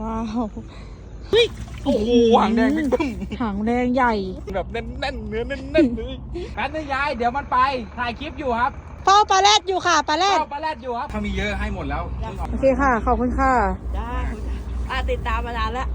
ว้าวโอ้โหหางแดงบิ๊กบึ้มหางแดงใหญ่ แบบแน่นๆเนื้อแน่นๆเลยแป๊บนึงยายเดี๋ยวมันไปถ่ายคลิปอยู่ครับเฝ้าปลาแรดอยู่ค่ะปลาแรดเข้าปลาแรดอยู่ครับถ้ามีเยอะให้หมดแล้วโอเคค่ะขอบคุณค่ะได้อะติดตามมานานแล้ว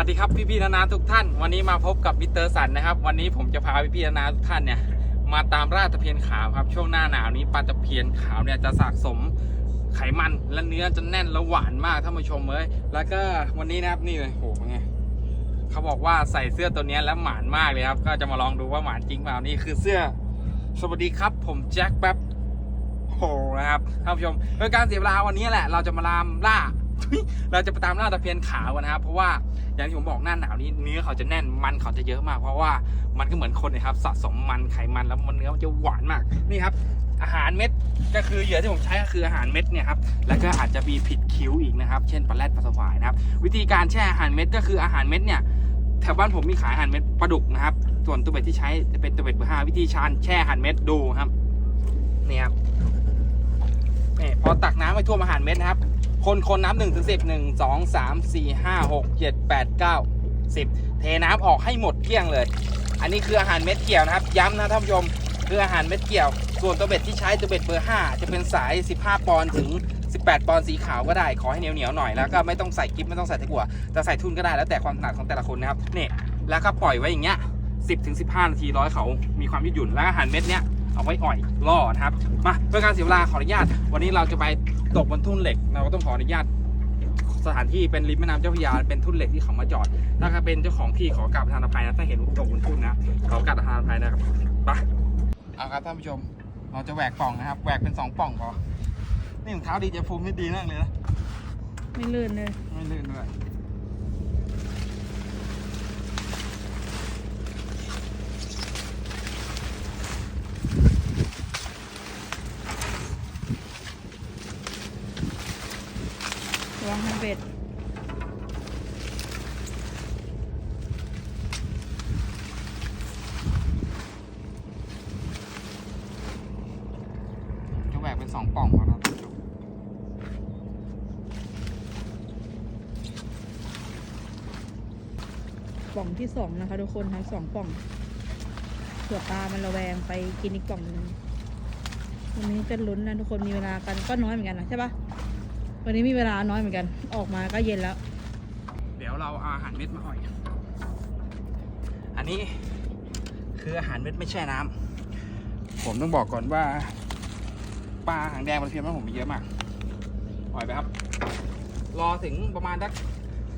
วัสดีครับพี่พี่ๆนานาทุกท่าน วันนี้มาพบกับมิเตอร์สันนะครับ วันนี้ผมจะพาพี่พี่ๆนานาทุกท่านเนี่ยมาตามล่าตะเพียนขาวครับช่วงหน้าหนาวนี้ปลาตะเพียนขาวเนี่ยจะสะสมไขมันและเนื้อจะแน่นและหวานมากท่านผู้ชมเอ้ยแล้วก็วันนี้นะครับนี่เลยโหเป็นไงเขาบอกว่าใส่เสื้อตัวนี้แล้วหมานมากเลยครับ ก็จะมาลองดูว่าหมานจริงเปล่านี่คือเสื้อ สวัสดีครับ ผมแจ็คแป๊บโหนะครับท่านผู้ชมโดยการเสียเวลาวันนี้แหละ เราจะมาตามล่า เราจะไปตามล่าตะเพียนขาวนนะครับ เพราะว่าอย่างที่ผมบอกหน้าหนาวนี้เนื้อเขาจะแน่นมันเขาจะเยอะมาก เพราะว่ามันก็เหมือนคนนะครับสะสมมันไขมันแล้วมันเนื้อมันจะหวานมากนี่ครับ อาหารเม็ดก็คือเหยื่อที่ผมใช้ก็คืออาหารเม็ดเนี่ยครับแล้วก็อาจจะมีผิดคิ้วอีกนะครับ เช่นปลาแรดปลาสวายนะครับ วิธีการแช่อาหารเม็ดก็คืออาหารเม็ดเนี่ยแถวบ้านผมมีขายอาหารเม็ดปลาดุกนะครับ ส่วนตัวเบ็ดที่ใช้จะเป็นตัวเบ็ดเบอร์ห้าวิธีชานแช่อาหารเม็ดดูครับนี่ครับนี่พอตักน้ำไปท่วมอาหารเม็ดนะครับ คนคนน้ำหนึ่งถึงสิบหนึ่งสองสามสี่ห้าหกเจ็ดแปดเก้าสิบเทน้ำออกให้หมดเกลี้ยงเลย อันนี้คืออาหารเม็ดเกี่ยวนะครับ ย้ำนะท่านผู้ชมคืออาหารเม็ดเกี่ยว ส่วนตัวเบ็ดที่ใช้ตัวเบ็ดเบอร์5จะเป็นสาย15ปอนด์ถึง18ปอนด์สีขาวก็ได้ ขอให้เหนียวเหนียวๆหน่อยแล้วก็ไม่ต้องใส่กิ๊บไม่ต้องใส่ตะกั่วจะใส่ทุ่นก็ได้แล้วแต่ความถนัดของแต่ละคนนะครับนี่แล้วก็ปล่อยไว้อย่างเงี้ย10ถึง15นาทีร้อยเขามีความยืดหยุ่นแล้วอาหารเม็ดเนี้ยเอาไว้อ่อยล่อนะครับมาเพื่อการเสียเวลาขออนุญาต วันนี้เราจะไป ตกบนทุ่นเหล็ก เราก็ต้องขออนุญาตสถานที่เป็นริมแม่น้ำเจ้าพระยาเป็นทุ่นเหล็กที่เขามาจอด ถ้าเป็นเจ้าของที่ขอกราบประธานอภัยนะถ้าเห็นตกบนทุ่นนะขอกราบประธานอภัยนะครับไปเอาครับท่านผู้ชม เราจะแหวกปล่องนะครับแหวกเป็นสองปล่องพอนี่ถุงเท้าดีเจภูมินี่ดีมากเลยนะไม่ลื่นเลยไม่ลื่นด้วย วางทันเบ็ด จะแหวกเป็นสองปล่องพอนะครับท่านผู้ชม ป่องที่ สองนะคะทุกคนทั้งสองป่องเผื่อปลามันระแวงไปกินอีกกล่องนึงวันนี้ก็ลุ้นนะทุกคนมีเวลากันก็น้อยเหมือนกันนะใช่ปะวันนี้มีเวลาน้อยเหมือนกัน ออกมาก็เย็นแล้ว เดี๋ยวเราเอาอาหารเม็ดมาอ่อย อันนี้คืออาหารเม็ดไม่แช่น้ำผมต้องบอกก่อนว่าปลาหางแดงมันเพียงมันผมมีเยอะมากอ่อยไปครับ รอถึงประมาณสัก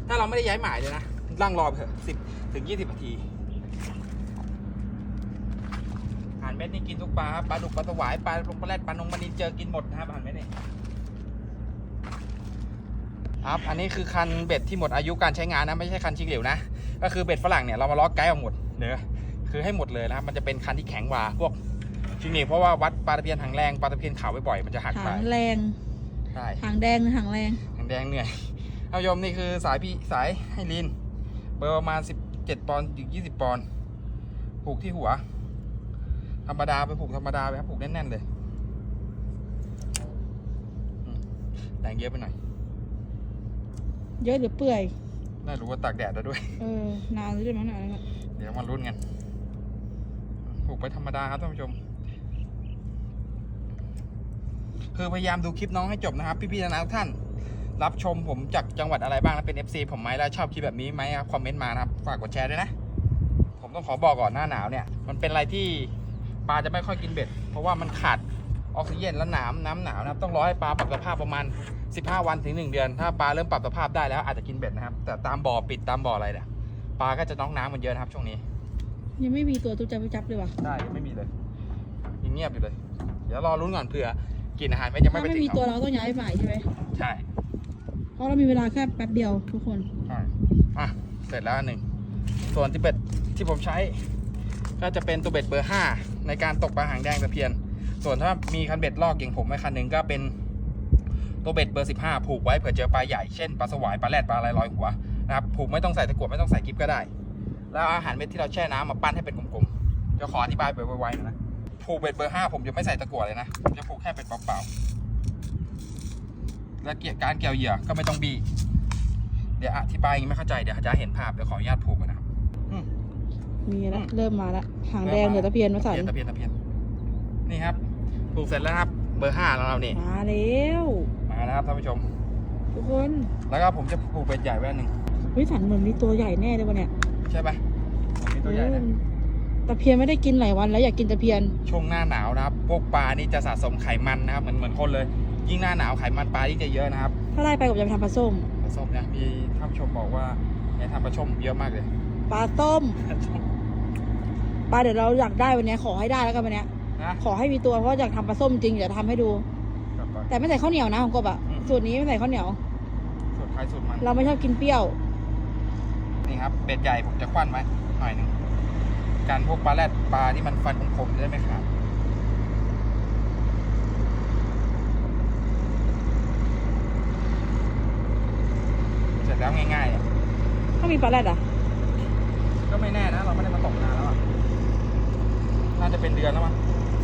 ถ้าเราไม่ได้ย้ายหมายเลยนะ นั่งรอไปเถอะสิบถึงยี่สิบนาทีอาหารเม็ดนี่กินทุกปลาครับปลาดุกปลาสวายปลาลงปลาแรดปลานงปลานินเจอกินหมดนะครับอาหารเม็ดนี่ครับอันนี้คือคันเบ็ดที่หมดอายุการใช้งานนะไม่ใช่คันชิงเหลวนะ ก็คือเบ็ดฝรั่งเนี่ยเรามาล็อกไกด์ออกหมดเนื้อคือให้หมดเลยนะครับมันจะเป็นคันที่แข็งกว่าพวกชิงเหลวเพราะว่าวัดปลาตะเพียนหางแรงปลาตะเพียนขาวบ่อยๆมันจะหักไปหางแรงใช่หางแดงหรือหางแรงหางแดงเหนื่อยเอายมนี่คือสายพี่สายให้ลิน เบอร์ประมาณ17ปอนด์ถึง20ปอนด์ผูกที่หัว ธรรมดาไปผูกธรรมดาไปครับผูกแน่นๆเลยอืมแรงเยอะไปหน่อย เยอะหรือเปื่อยได้รู้ว่าตากแดดแล้วด้วย เออนานเลยมั้งเนี่ยเดี๋ยวมาลุ้นกันผูกไปธรรมดาครับท่านผู้ชม คือพยายามดูคลิปน้องให้จบนะครับ พี่ๆนะทุกท่าน รับชมผมจากจังหวัดอะไรบ้างแล้วเป็น FC ผมไหมแล้วชอบคลิปแบบนี้ไหมครับคอมเมนต์มานะครับฝากกดแชร์ด้วยนะ ผมต้องขอบอกก่อนหน้าหนาวเนี่ย มันเป็นอะไรที่ปลาจะไม่ค่อยกินเบ็ด เพราะว่ามันขาดออกซิเจนและน้ำน้ำหนาวนะครับต้องรอให้ปลาปรับสภาพประมาณ 15 วันถึง 1 เดือน ถ้าปลาเริ่มปรับสภาพได้แล้วอาจจะกินเบ็ดนะครับ แต่ตามบ่อปิดตามบ่ออะไรเนี่ยปลาก็จะน้องน้ำมันเยอะนะครับช่วงนี้ ยังไม่มีตัวตุ๊จับจับเลยว่ะได้ยังไม่มีเลยยังเงียบอยู่เลย เดี๋ยวรอรุ้นก่อนเผื่อกินอาหารไม่ยังไม่ถ้าไปไม่ถึงมีตัวเขาเราต้องย้ายฝ่ายใช่ไหม ใช่เพ ราะเรามีเวลาแค่แป๊บเดียวทุกคนใช่อะเสร็จแล้วอันหนึ่งส่วนที่เบ็ดที่ผมใช้ ก็จะเป็นตัวเบ็ดเบอร์ 5 ในการตกปลาหางแดงตะเพียน ส่วนถ้ามีคันเบ็ดลอกอย่างผมไว้คันหนึ่งก็เป็นตัวเบ็ดเบอร์ 15 ผูกไว้เผื่อเจอปลาใหญ่เช่นปลาสวายปลาแรดปลาอะไรลอยหัวนะครับผูกไม่ต้องใส่ตะกั่วไม่ต้องใส่กิ๊บก็ได้ แล้วอาหารเม็ดที่เราแช่น้ำมาปั้นให้เป็นกลมๆจะขออธิบายไปไวๆหน่อยนะผูกเบ็ดเบอร์ 5 ผมจะไม่ใส่ตะกั่วเลยนะผมจะผูกแค่เป็นเปล่าๆ และเกี่ยวการเกี่ยวเหยื่อก็ไม่ต้องบี้เดี๋ยวอธิบายอย่างนี้ไม่เข้าใจเดี๋ยวจะเห็นภาพเดี๋ยวขออนุญาตผูกก่อนนะครับอืมมีแล้วอืมเริ่มมาแล้วหางแดงเหนือตะเพียนมาสันตะเพียนตะเพียนนี่ครับผูกเสร็จแล้วครับ เบอร์ห้าแล้วเรานี่มาแล้วมาแล้วครับท่านผู้ชม ทุกคนแล้วก็ผมจะผูกเบ็ดใหญ่ไว้อันหนึ่งเฮ้ยสันเหมือนมีตัวใหญ่แน่เลยวะเนี่ยใช่ปะมีตัวใหญ่นะเออตะเพียนไม่ได้กินหลายวันแล้วอยากกินตะเพียนช่วงหน้าหนาวนะครับ พวกปลานี่จะสะสมไขมันนะครับเหมือนเหมือนคนเลย ยิ่งหน้าหนาวไขมันปลาที่จะเยอะนะครับ ถ้าได้ไปกับจะไปทำปลาส้มปลาส้มเนี่ยมีท่านผู้ชมบอกว่าเนี่ยทำปลาชมเยอะมากเลยปลาส้มปลาเดี๋ยวเราอยากได้วันเนี้ยขอให้ได้แล้วกันวันเนี้ยนะขอให้มีตัวเพราะอยากทำปลาส้มจริงเดี๋ยวทำให้ดูกลับก่อนแต่ไม่ใส่ข้าวเหนียวนะของกบอะอืม สูตรนี้ไม่ใส่ข้าวเหนียว สูตรใครสูตรมัน เราไม่ชอบกินเปรี้ยว นี่ครับเบ็ดใหญ่ผมจะควันไว้หน่อยหนึ่งการพวกปลาแรดปลาที่มันฟันคมๆจะได้ไม่ขาดเสร็จ แล้วง่ายๆอะถ้ามีปลาแรดอะก็ไม่แน่นะเราไม่ได้มาตกนานแล้วอะน่าจะเป็นเดือนแล้วมั้ง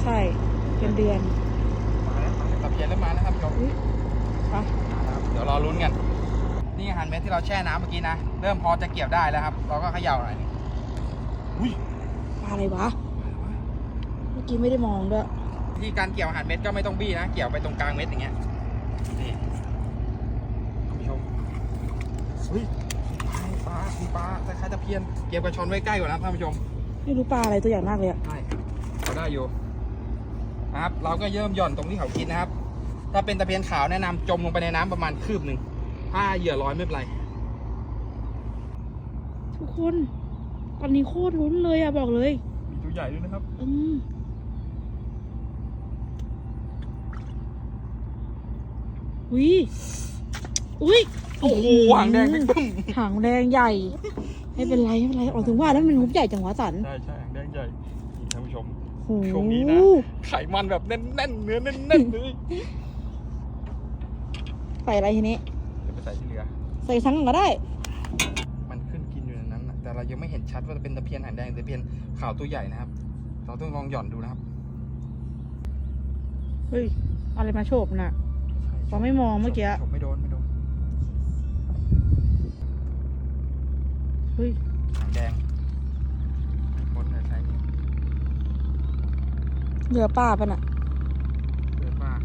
ใช่ เป็นเดือนมาแล้วมาแล้วตะเพียนเริ่มมาแล้วครับผู้ชมอุ๊ยไปมาแล้วครับเดี๋ยวรอลุ้นกัน นี่อาหารเม็ดที่เราแช่น้ำเมื่อกี้นะ เริ่มพอจะเกี่ยวได้แล้วครับ เราก็เขย่าหน่อยนี่อุ้ยปลาอะไรวะ เมื่อกี้ไม่ได้มองด้วย วิธีการเกี่ยวอาหารเม็ดก็ไม่ต้องบี้นะ เกี่ยวไปตรงกลางเม็ดอย่างเงี้ย นี่คุณผู้ชม เฮ้ยมีปลามีปลาคล้ายๆตะเพียน เกี่ยวกับช้อนไว้ใกล้กว่านะท่านผู้ชม ไม่รู้ปลาอะไรตัวใหญ่มากเลยอะใช่เขาได้อยู่นะครับ เราก็เยิ่มหย่อนตรงที่เขากินนะครับ ถ้าเป็นตะเพียนขาวแนะนำจมลงไปในน้ำประมาณคืบหนึ่ง ถ้าเหยื่อลอยไม่เป็นไร ทุกคน ตอนนี้โคตรลุ้นเลยอะบอกเลย มีตัวใหญ่ด้วยนะครับ อืมอุ้ย อุ้ยโอ้โหหางแดงบิ๊กบึ้มหางแดงใหญ่ ไม่เป็นไรไม่เป็นไรออกถึงว่าแล้วมันงบใหญ่จังวะสัน ใช่ใช่หางแดงใหญ่นี่ท่านผู้ชมโอ้โหช่วงนี้นะไขมันแบบแน่นๆเนื้อแน่นๆเลยใส่อะไรทีนี้เดี๋ยวไปใส่ที่เรือ ใส่ทั้งก็ได้ มันขึ้นกินอยู่ในนั้นนะแต่เรายังไม่เห็นชัดว่าจะเป็นตะเพียนหางแดงหรือตะเพียนขาวตัวใหญ่นะครับ เราต้องลองหย่อนดูนะครับ เฮ้ย อะไรมาโฉบน่ะเราไม่มองเมื่อกี้ผมไม่โดน เฮ้ยหางแดงบนใช้นี่เหลือป้าปะน่ะ เกิดมาก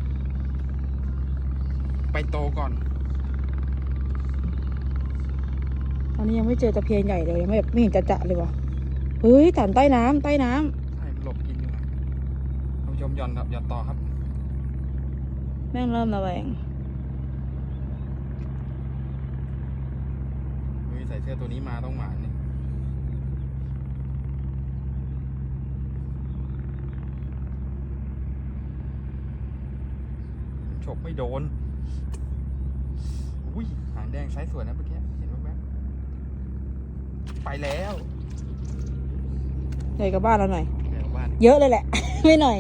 ไปโตก่อน ตอนนี้ยังไม่เจอตะเพียนใหญ่เลยยังไม่แบบไม่เห็นจะจะเลยวะเฮ้ยสันใต้น้ำใต้น้ำใช่หลบกินอยู่นะท่านผู้ชมหย่อนครับหย่อนต่อครับ แม่งเริ่มระแวง เฮ้ยใส่เสื้อตัวนี้มาต้องหมาเนี่ยฉกไม่โดน อุ้ย หางแดงไซส์สวยนะเมื่อกี้ เห็นไหมไปแล้วใหญ่กับบ้านเราหน่อย เดี๋ยวบ้านเยอะเลยแหละ ไม่หน่อย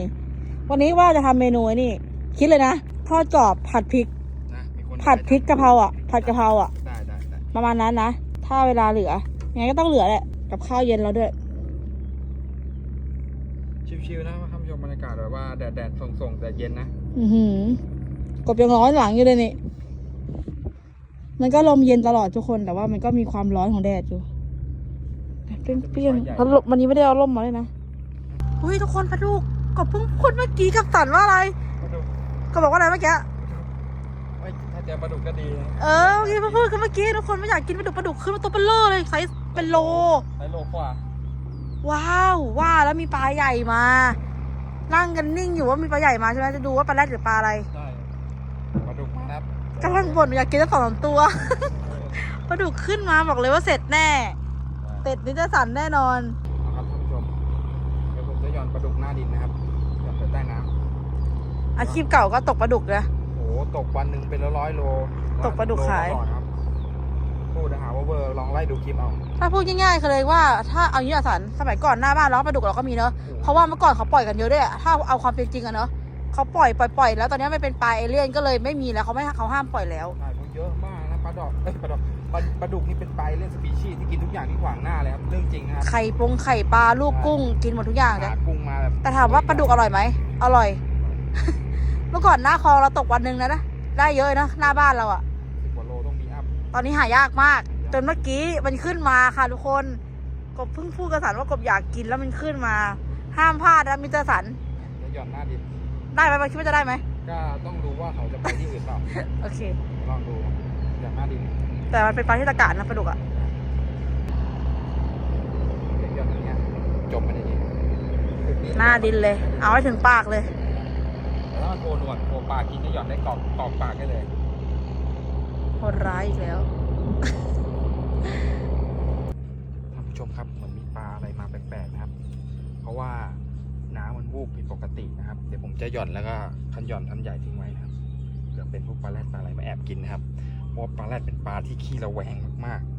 วันนี้ว่าจะทำเมนูไอ้นี่ คิดเลยนะ ทอดกรอบผัดพริก นะมีคนผัดพริกกะเพราอะ ผัดกะเพราอะ ได้ได้ได้ประมาณนั้นนะ ถ้าเวลาเหลือยังไงก็ต้องเหลือแหละ กับข้าวเย็นเราด้วย ชิวๆนะท่านผู้ชมบรรยากาศแบบว่าแดดแดดๆส่งๆแต่เย็นนะ อือหือกบยังร้อนหลังอยู่เลยนี่ มันก็ลมเย็นตลอดทุกคน แต่ว่ามันก็มีความร้อนของแดดอยู่เปรี้ยงๆพัดลมวันนี้ไม่ได้เอาร่มมาเลยนะเฮ้ยทุกคนพาดูกบเพิ่งพูดเมื่อกี้กับสันว่าอะไรปลาดุกก็บอกว่าอะไรเมื่อกี้ เอ้ยถ้าเจอปลาดุกก็ดีนะเออเมื่อกี้เพิ่งพูดกันเมื่อกี้ทุกคนไม่อยากกินปลาดุกปลาดุกขึ้นมาตัวเบลเลอร์เลยไซส์เป็นโล ไซส์โลกว่าว้าวว่าแล้วมีปลาใหญ่มา นั่งกันนิ่งอยู่ว่ามีปลาใหญ่มาใช่ไหมจะดูว่าปลาแรดหรือปลาอะไรใช่ปลาดุกมาครับกำลังบ่นอยากกินสักสองสามตัว ปลาดุกขึ้นมาบอกเลยว่าเสร็จแน่เสร็จนิจสันแน่นอนเอาครับท่านผู้ชม เดี๋ยวผมจะหย่อนปลาดุกหน้าดินนะครับหย่อนไปใต้น้อาชีพเก่าก็ตกปลาดุกนะำโอ้โห ตกวันหนึ่งเป็นร้อยๆโลตกปลาดุกขาย โลละร้อครับพูดนะหาว่าเบอร์ลองไล่ดูคลิปเอา ถ้าพูดง่ายๆคือเลยว่าถ้าเอางี้อะสันสมัยก่อนหน้าบ้านเราปลาดุกเราก็มีเนอะเพราะว่าเมื่อก่อนเขาปล่อยกันเยอะด้วยอะถ้าเอาความเป็นจริงอะเนอะเขาปล่อยปล่อยปล่อยแล้วตอนนี้มันเป็นปลาเอเลี่ยนก็เลยไม่มีแล้วเขาไม่เขาห้ามปล่อยแล้ว ใช่เพราะเยอะมากนะปลาดอกเอ้ยปลาดอกปลาปลาดุกนี่เป็นปลาเล่นสปีชีส์ที่กินทุกอย่างที่ขวางหน้าเลยครับเรื่องจริงนะครับไข่ปงไข่ปลาลูกกุ้งกินหมดทุกอย่างเลยหากุ้งมาแบบแต่ถามว่าปลาดุกอร่อยไหมอร่อย เมื่อก่อนหน้าคลองเราตกวันหนึ่งนะนะได้เยอะนะหน้าบ้านเราอะสิบกว่าโลต้องมีอัพตอนนี้หายากมาก จนเมื่อกี้มันขึ้นมาค่ะทุกคนกบเพิ่งพูดกระสันว่ากบอยากกินแล้วมันขึ้นมา ห้ามพลาดนะมิสเตอร์สันจะหย่อนหน้าดินได้ไหมคิดว่าจะได้ไหมก็ต้องดูว่าเขาจะไปที่อื่นเปล่าโอเคลองดูหย่อนหน้าดินแต่มันเป็นปลาที่ตะการนะปลาดุกอะเดี๋ยวหย่อนอย่างเงี้ยจมไปในดินหน้าดินเลย เอาให้ถึงปากเลย แล้วมันโผล่หนวดโผล่ปากกินก็หย่อนได้กรอบกรอบปากได้เลยโหดร้ายอีกแล้ว ท่านผู้ชมครับเหมือนมีปลาอะไรมาแปลกๆนะครับ เพราะว่าน้ำมันวูบผิดปกตินะครับ เดี๋ยวผมจะหย่อนแล้วก็ทันหย่อนทันใหญ่ทิ้งไว้นะครับเผื่อเป็นพวกปลาแรดปลาอะไรมาแอบกินนะครับเพราะว่าปลาแรดเป็นปลาที่ขี้ระแวงมากๆ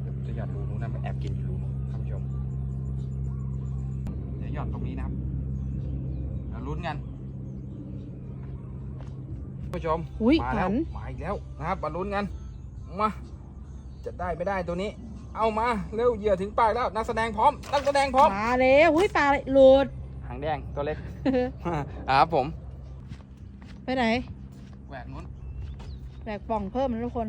เดี๋ยวผมจะหย่อนรูนู้นนะมาแอบกินอยู่รูนู้นท่านผู้ชมเดี๋ยวหย่อนตรงนี้นะครับแล้วลุ้นกันท่านผู้ชมอุ๊ยมาแล้วหันมาอีกแล้วนะครับมาลุ้นกันมาจะได้ไม่ได้ตัวนี้ เอามาเร็วเหยื่อถึงปากแล้วนักแสดงพร้อมนักแสดงพร้อมมาแล้วหุ้ยปลาอะไรหลุดหางแดงตัวเล็กอ่าครับผม ไปไหนแหวกนู้นแบกป่องเพิ่มนะทุกคน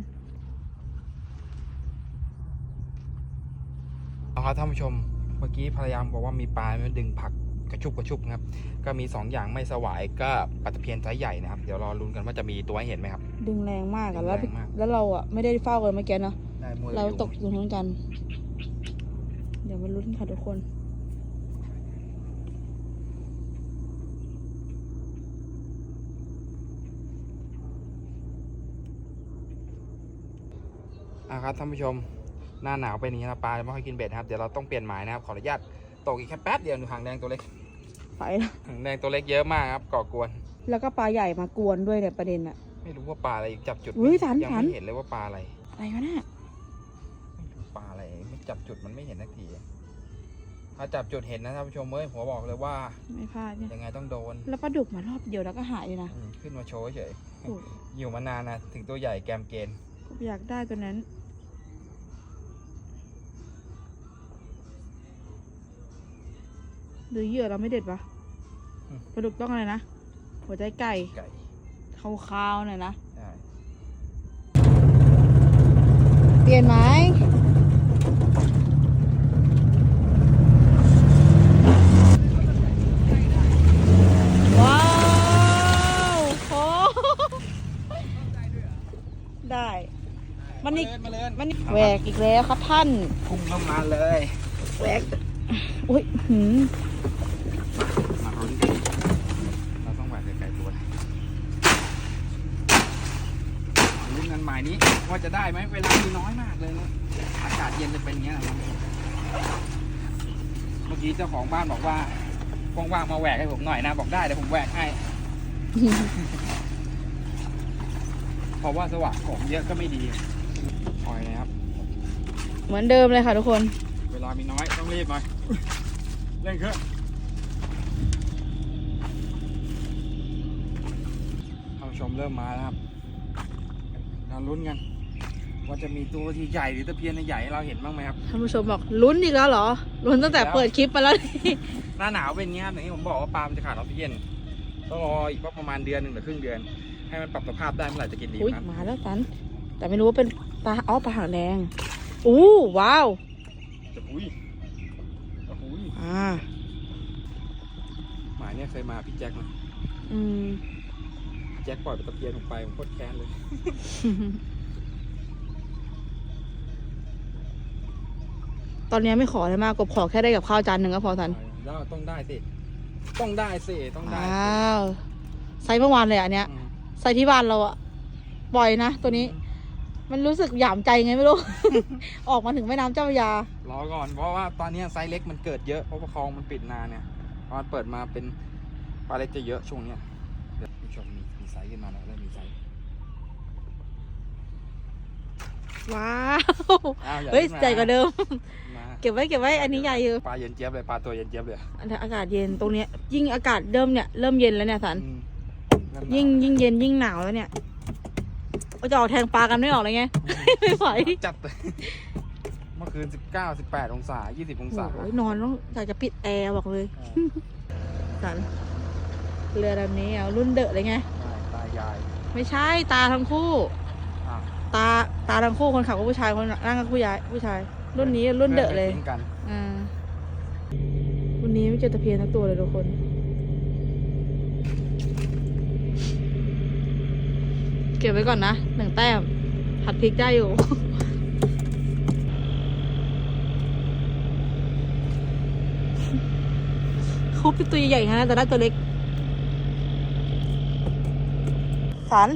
เอาครับท่านผู้ชมเมื่อกี้ภรรยาบอกว่ามีปลามันดึงผัก กระชุบกระชุบนะครับ ก็มี 2 อย่างไม่สวายก็ปลาตะเพียนไซส์ใหญ่นะครับ เดี๋ยวรอลุ้นกันว่าจะมีตัวให้เห็นไหมครับ ดึงแรงมากดึอะงแล้วแรงมาก แล้วเราอะไม่ได้เฝ้ากันเมื่อกี้เนาะได้มวยเราอยู่ตกอยู่ทั้งกัน เดี๋ยวมาลุ้นค่ะทุกคน อะครับท่านผู้ชม หน้าหนาวเป็นอย่างนี้นะปลาไม่ค่อยกินเบ็ดนะครับ เดี๋ยวเราต้องเปลี่ยนหมายนะครับ ขออนุญาต ตกอีกแค่แป๊บเดียวดูหางแดงตัวเล็กไปแล้วหางแดงตัวเล็กเยอะมากครับก่อกวน แล้วก็ปลาใหญ่มากวนด้วยเนี่ยประเด็นอะ ไม่รู้ว่าปลาอะไรจับจุดอุ๊ยไม่สันยังสัน ไม่เห็นเลยว่าปลาอะไรอะไรวะน่ะไม่รู้ปลาอะไรมันจับจุดมันไม่เห็นสักทีถ้าจับจุดเห็นนะท่านผู้ชมเอ้ยผมบอกเลยว่าไม่พลาดเนี่ยยังไงต้องโดนแล้วปลาดุกมารอบเดียวแล้วก็หายเลยนะอืมขึ้นมาโชว์เฉยโอ้ยอยู่มานานนะถึงตัวใหญ่แกมเกณฑ์ผมอยากได้ตัวนั้น หรือเหยื่อเราไม่เด็ดปะปลาดุกต้องอะไรนะ หัวใจไก่ไก่ขาวๆหน่อยนะ ใช่เปลี่ยนไหมว้าวโอ้ได้ มันนี่มาเลยมันนี่แหวกอีกแล้วครับท่าน พุ่งเข้ามาเลย แหวกอุ้ยหืม ว่าจะได้ไหมเวลามีน้อยมากเลยนะอากาศเย็นจะเป็นอย่างเงี้ยนะครับเมื่อกี้เจ้าของบ้านบอกว่าว่างๆมาแหวกให้ผมหน่อยนะ บอกได้เดี๋ยวผมแหวกให้ เพราะว่าสว่างของเยอะก็ไม่ดีปล่อยเลยครับ เหมือนเดิมเลยค่ะทุกคน เวลามีน้อยต้องรีบหน่อยเร่งเครื่องท่านผู้ชมเริ่มมาแล้วครับเราลุ้นกัน ว่าจะมีตัวที่ใหญ่หรือตะเพียนใหญ่ให้เราเห็นบ้างไหมครับท่านผู้ชมบอกลุ้นอีกแล้วเหรอลุ้นตั้งแต่แล้วเปิดคลิปมาแล้วนี่หน้าหนาวเป็นอย่างเงี้ยครับอย่างที่ผมบอกว่าปลามันจะขาดออกซิเจนต้องรออีกว่าประมาณเดือนหนึ่งหรือครึ่งเดือน ให้มันปรับสภาพได้เมื่อไหร่จะกินดีอุ้ยครับมาแล้วสัน แต่ไม่รู้ว่าเป็นปลาอ๋อปลาหางแดงอู้ว้าวจะอุ้ยจะอุ้ยอ่าหมายเนี่ยเคยมาพี่แจ็คมาอืมพี่แจ็คปล่อยปลาตะเพียนผมไปผมโคตรแค้นเลย ตอนนี้ไม่ขออะไรมากกบขอแค่ได้กับข้าวจานหนึ่งก็พอสันแล้วต้องได้สิ ต้องได้สิ ต้องได้ว้สิาวไซส์เมื่อวานเลยอันเนี้ยอืมไซส์ที่บ้านเราอะปล่อยนะตัวนี้ มันรู้สึกหยามใจไงไม่รู้ ออกมาถึงแม่น้ำเจ้าพระยา รอก่อนเพราะว่าตอนนี้ไซส์เล็กมันเกิดเยอะเพราะว่าคลองมันปิดนานเนี่ยพอมันเปิดมาเป็นปลาเล็กจะเยอะช่วงเนี้ยเดี๋ยวผู้ชมมีมีไซส์ขึ้นมาแล้วเริ่มมีไซส์ว้าวอ้าวอย่าเฮ้ยขึ้นมาใหญ่กว่าเดิมมา เก็บไว้เก็บไว้อันนี้ใหญ่อยู่ปลาเย็นเจี๊ยบเลยปลาตัวเย็นเจี๊ยบเลยอากาศเย็นตรงเนี้ยยิ่งอากาศเริ่มเนี่ยเริ่มเย็นแล้วเนี่ยสันอืมยิ่งยิ่งเย็นยิ่งหนาวแล้วเนี่ยก็จะออกแทงปลากันไม่ออกเลยไงไม่ไหวจัดเลยเมื่อคืนสิบเก้าสิบแปดองศายี่สิบองศาโอ้ยนอนต้องอยากจะปิดแอร์บอกเลยสันเรือลำนี้เอารุ่นเดอะเลยไงใช่ตายาย ไม่ใช่ตาทั้งคู่อะตาตาทั้งคู่คนขับก็ผู้ชายคนนั่งก็ผู้ชายผู้ชาย รุ่นนี้รุ่นเดอะเลยพื่นไม่ทิ้งกันอ่าวันนี้ไม่เจอตะเพียนทั้งตัวเลยทุกคน เก็บไว้ก่อนนะหนึ่งแต้มผัดพริกได้อยู่ เขาเป็นตัวใหญ่ๆนะแต่ได้ตัวเล็กสัน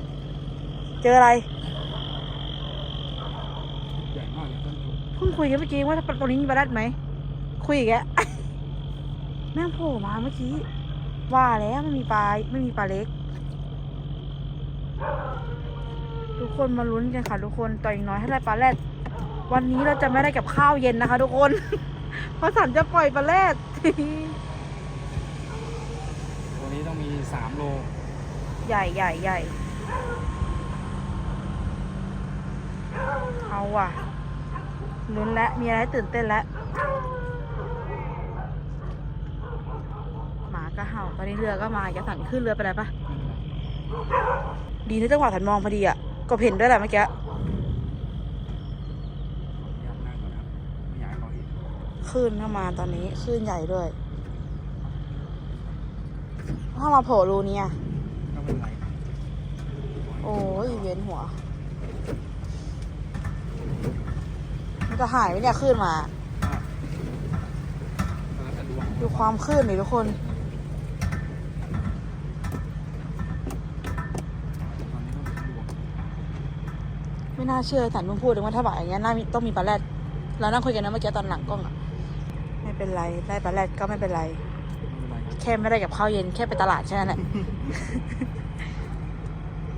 เจออะไร ใหญ่มากเลยท่านผู้ชม เพิ่ง คุยกันเมื่อกี้ว่าตรงนี้มีปลาดัดไหม คุยอีกแกแม่งโผล่มาเมื่อกี้ ว่าแล้วไม่มีปลาไม่มีปลาเล็ก ทุกคนมาลุ้นกันค่ะทุกคนต่ออีกน้อยให้ได้ปลาแรดวันนี้เราจะไม่ได้กับข้าวเย็นนะคะ ทุกคน เพราะสันจะปล่อยปลาแรดตัวนี้ต้องมีสามโล ใหญ่ใหญ่ใหญ่เอาว่ะ ลุ้นแล้วมีอะไรให้ตื่นเต้นแล้วหมาก็เห่าตอนนี้เรือก็มาจะสั่นขึ้นเรือไปไหนปะดีที่จังหวะถันมองพอดีอะก็เห็นด้วยแหละเมื่อกี้อยากนั่งก่อนครับไม่อยากให้เขาเห็นคลื่นเข้ามาตอนนี้คลื่นใหญ่ด้วย ถ้ามาโผล่รูนี้อะก็ไม่เป็นไรโอ้ยเวียนหัว มัน จะหายไหมเนี่ยคลื่นมา ดูความคลื่นหน่อยทุกคนไม่น่าเชื่อสันเพิ่งพูดเลยว่าถ้าแบ่ายอย่างเงี้ยน่ามีต้องมีปลาแรดเรานั่งคุยกันนะเมื่อกี้ตอนหลังกล้องอะไม่เป็นไรได้ปลาแรดก็ไม่เป็นไร แค่ไม่ได้กับข้าวเย็นแค่ไปตลาดแค่นั้นแหละ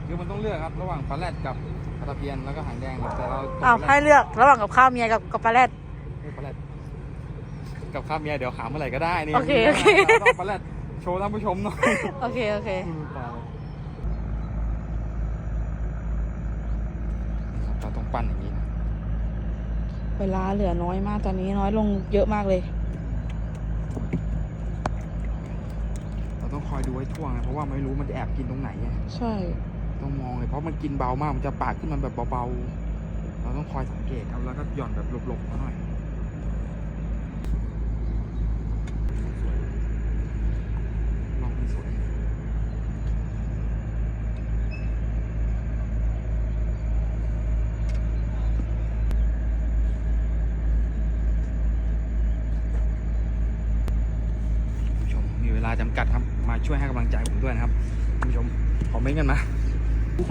คือมันต้องเลือกครับ ระหว่างปลาแรดกับ ตะเพียนแล้วก็หางแดงครับแต่เราตกอ้าวปลาให้แรดเลือกระหว่างกับข้าวเมียกับกับปลาแรดเฮ้ยปลาแรดกับข้าวเมียเดี๋ยวหาเมื่อไหร่ก็ได้นี่โอเคโอเคเราต้องปลาแรดโชว์ท่านผู้ชมหน่อยโอเคโอเคปลาครับเราต้องปั้นอย่างนี้นะเวลาเหลือน้อยมากตอนนี้น้อยลงเยอะมากเลย เราต้องคอยดูไว้ช่วงนะเพราะว่าไม่รู้มันจะแอบกินตรงไหนไงใช่ ต้องมองเลยเพราะมันกินเบามากมันจะปากขึ้นมาแบบเบาๆ เราต้องคอยสังเกตครับแล้วก็หย่อนแบบหลบๆเขาหน่อยลองให้สวยผู้ชมมีเวลาจำกัดครับมาช่วยให้กำลังใจผมด้วยนะครับคุณผู้ชมคอมเมนต์กันมา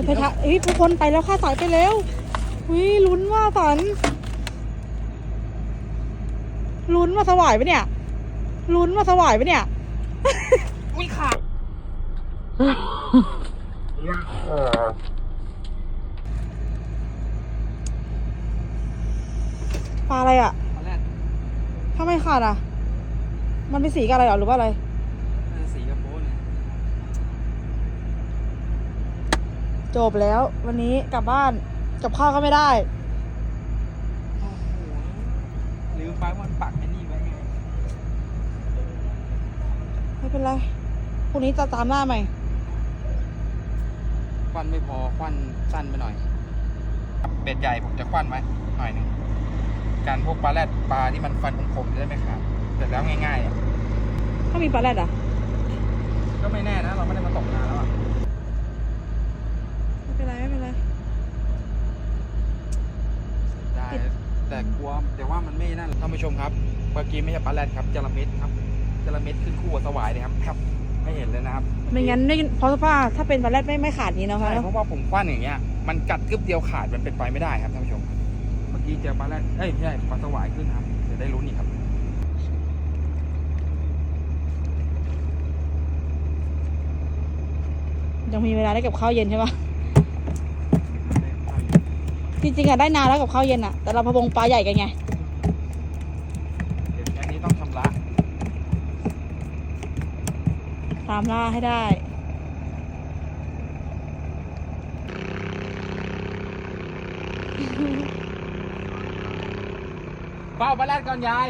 ไปทะเอ้ยทุกคนไปแล้วค่าสายไปแล้ววิลุ้นว่าสันลุ้นมาสวายปะเนี่ยลุ้นมาสวายปะเนี่ยอุ้ยขาดปลาอะไรอะตอนแรกถ้าไม่ขาดอะ มันเป็นสีกับอะไรหรอหรือว่าอะไร น่าจะสีกระโปรงเนี่ย จบแล้ววันนี้กลับบ้านกับข้าวก็ไม่ได้โอ้โหลืมไปว่ามันปักไอ้นี่ไว้ไงไม่เป็นไรพรุ่งนี้จะตามหน้าใหม่ควันไม่พอควันสั้นไปหน่อยเบ็ดใหญ่ผมจะควันไว้หน่อยหนึ่งการพวกปลาแรดปลาที่มันฟันคมๆจะได้ไม่ขาดเสร็จแล้วง่ายๆอะถ้ามีปลาแรดอะ ก็ไม่แน่นะ เราไม่ได้มาตกนานแล้วอะ ไม่เป็นไรไม่เป็นไร ได้ ปิด แต่กลัวแต่ว่ามันไม่นั่นท่านผู้ชมครับเมื่อกี้ไม่ใช่ปลาแรดครับจระเม็ดครับจระเม็ดขึ้นคู่กับสวายเลยครับครับ ไม่เห็นเลยนะครับไม่งั้นไม่เพราะว่าถ้าเป็นปลาแรดไม่ไม่ขาดนี้เนาะใช่คะเพราะว่าผมคว้านอย่างเงี้ยมันกัดกึบเดียวขาดมันเป็นไปไม่ได้ครับท่านผู้ชมเมื่อกี้เจอปลาแรดเอ้ยไม่ใช่ปลาสวายขึ้นครับจะได้รู้นอีกครับยังมีเวลาได้กับข้าวเย็นใช่ปะ จริงๆอะได้นานแล้วกับข้าวเย็นอะแต่เราพะวงปลาใหญ่กันไง เดี๋ยวอันนี้ต้องชำระตามล่าให้ได้เฝ้าปลาแรดก่อนยาย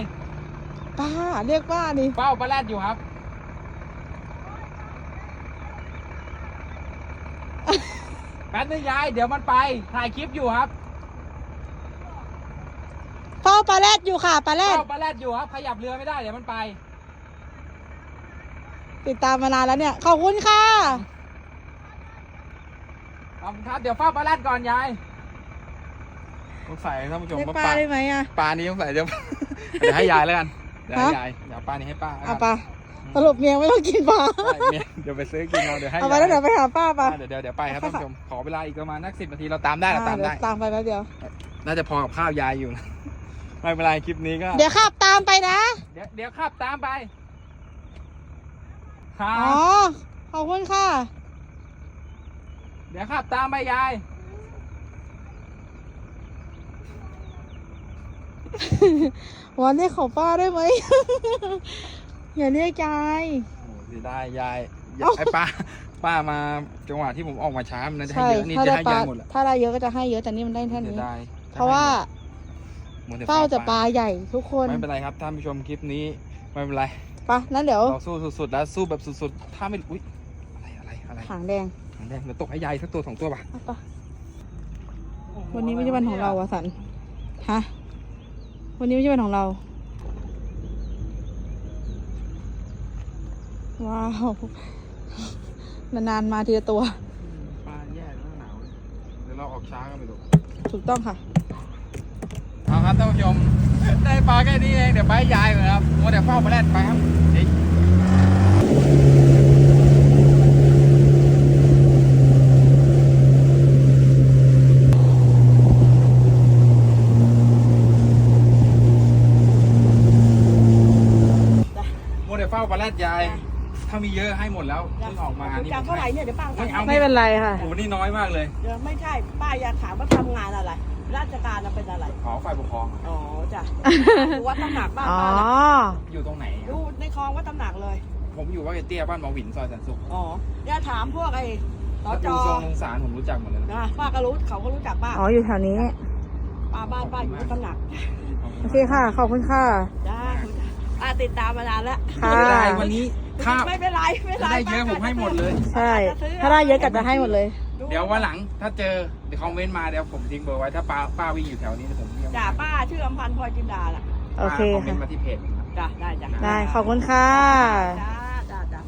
ป้าเรียกป้าดิเฝ้าปลาแรดอยู่ครับ แป๊บนึงยาย เดี๋ยวมันไป ถ่ายคลิปอยู่ครับเฝ้า ปลาแรดอยู่ค่ะปลาแรดเฝ้าปลาแรดอยู่ครับขยับเรือไม่ได้เดี๋ยวมันไป ติดตามมานานแล้วเนี่ย ขอบคุณค่ะขอบคุณครับเดี๋ยวเฝ้าปลาแรดก่อนยายสงสัยท่านผู้ชมเรียกว่าป้าปลาได้ไหมอะปลานี้สงสัยจะ เดี๋ยวให้ยายแล้วกันเดี๋ยวให้ฮะ ยายเดี๋ยวปลานี้ให้ป้าแล้วเอากันปลาสรุปเมียไม่ต้องกินปลาใช่เมียเดี๋ยวไปซื้อกินเราเดี๋ยวให้เอาไปยายแล้วเดี๋ยวไปหาป้าปะอ่าเดี๋ยวเดี๋ยวเดี๋ยวไปครับท่านผู้ชมขอเวลาอีกประมาณนักสิบนาทีเราตามได้เราตามเดี๋ยได้วตามไปแล้วเดี๋ยว น่าจะพอกับข้าวยายอยู่นะ ไม่เป็นไรคลิปนี้ก็ เดี๋ยวขับตามไปนะ เดี๋ยวเดี๋ยวขับตามไปครัอ๋อ บขอบคุณค่ะ เดี๋ยวขับตามไปยาย วันนี้ขอป้าได้ไหม อย่าเรียกยาย โอ้เสียดายยายยายเอ้า ไอ้ป้าป้ามาจังหวะที่ผมออกมาช้ามันน่าจะให้ใช่เยอะนี่ถ้าจะได้ให้ปลายายหมดแหละถ้าได้เยอะก็จะให้เยอะแต่นี่มันได้แค่เสียนี้ดายเพราะว่า มัวแต่เฝ้าแต่ปลาลาใหญ่ทุกคนไม่เป็นไรครับท่านผู้ชมคลิปนี้ไม่เป็นไรปะนั้นเดี๋ยวเราสู้สุดๆแล้วสู้แบบสุดๆ ถ้าไม่อุ้ยอะไรอะไรอะไรหางแดงหางแดงเดี๋ยวตกให้ยายสักตัวสองตัวป่ะเอาปะวันนี้ไม่ใช่วันของเราอะสันฮะวันนี้ไม่ใช่วันของเรา ว้าวนานๆมาทีละตัวปลาแย่แล้วหนาวเดี๋ยวเราออกช้ากันไปดูถูกต้องค่ะเอาครับ ท่านผู้ชม ได้ปลาแค่นี้เองเดี๋ยวไปยายก่อนครับมัวแต่เฝ้าปลาแรดไปครับเฮ้ยมัวแต่เฝ้าปลาแรดยาย ถ้ามีเยอะให้หมดแล้วเพิ่งออกมานี่จำเท่าไหร่เนี่ยเดี๋ยวป้าไม่เอาไม่เป็นไรค่ะ โอ้โหนี่น้อยมากเลยเดี๋ยวไม่ใช่ป้าอยากถามว่าทำงานอะไร ราชการน่ะเป็นอะไร ขอฝ่ายปกครอง อ๋อจ้ะดูวัดตำหนักบ้านอ๋อ ป้าน่ะอยู่ตรงไหนคดูรับในคลองวัดตำหนักเลย ผมอยู่ว่าเตี้ยบ้านหมอหวินซอยสันสุขอ๋ออย่าถามพวกไอ้สจดูทรงลงสารผมรู้จักหมดเลยนะนะป้าก็รู้เขาก็รู้จักป้าอ๋อ อยู่แถวนี้ ป้าบ้านป้าอยู่วัดตำหนักโอเคค่ะ ขอบคุณค่ะ จ้าป้าติดตามมานานแล้ว ค่ะ ไม่เป็นไรวันนี้ ถ้าไม่เป็นไรไม่เป็นไรได้เยอะผมให้หมดเลย ใช่ ถ้าได้เยอะกัดจะให้หมดเลย เดี๋ยววันหลังถ้าเจอเดี๋ยวคอมเมนต์มาเดี๋ยวผมทิ้งเบอร์ไว้ถ้าป้าป้าวิ่งอยู่แถวนี้เดี๋ยวผมเรียกจ้าป้าชื่ออำพันธ์พลอยจินดาล่ะโอเคคอมเมนค่ะต์มาที่เพจผมครับจ้าได้จ้าได้ขอบคุณค่ะจ้าจ้าจ้า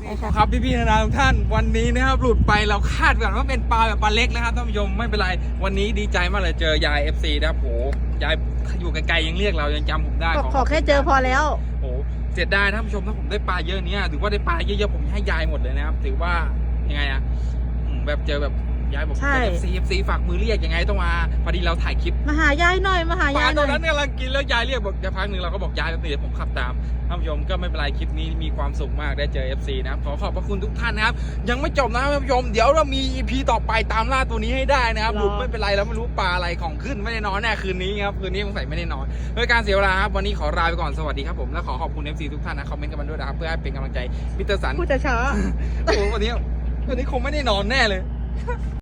ได้ค่ะครับพี่ๆนานาทุกท่านวันนี้นะครับหลุดไปเราคาดกันว่าเป็นปลาแบบปลาเล็กนะครับท่านผู้ชมไม่เป็นไร วันนี้ดีใจมากเลยเจอยาย FC นะครับโหยายอยู่ไกลๆยังเรียกเรายังจำผมได้ขอขอขอแค่เจอพอแล้วโอ้โห เสียดายท่านผู้ชมถ้าผมได้ปลาเยอะเนี้ยถือว่าได้ปลาเยอะๆผมให้ยายหมดเลยนะครับ ถือว่ายังไงอะแบบเจอแบบ ยายบอกใช่ เอฟซีเอฟซีฝากมือเรียกยังไงต้องมาพอดีเราถ่ายคลิปมาหายายหน่อยมาหาปลายายหตัน่วอยนั้นกำลังกินแล้วยายเรียกบอกจะพักหนึ่งเราก็บอกยายแล้วเดี๋ยวผมขับตามท่านผู้ชมก็ไม่เป็นไรคลิปนี้มีความสุขมากได้เจอ FC นะครับขอขอบพระคุณทุกท่านนะครับยังไม่จบนะครับท่านผู้ชมเดี๋ยวเรามี EP ต่อไปตามล่าตัวนี้ให้ได้นะครับรอหลุดไม่เป็นไรแล้วไม่รู้ปลาอะไรของขึ้นไม่ได้นอนแน่คืนนี้ครับคืนนี้สงสัยไม่ได้นอนเพื่อการเสียเวลาครับวันนี้ขอลาไปก่อนสวัสดีครับผมและขอขอบคุณ FC ทุกท่านนะคอมเมนต์กันมาด้วยนะครับเพื่อให้เป็นกำลังใจมิสเตอร์สันพูดจะช้าโอ้โหวันนี้วันนี้คงไม่ได้นอนแน่เลย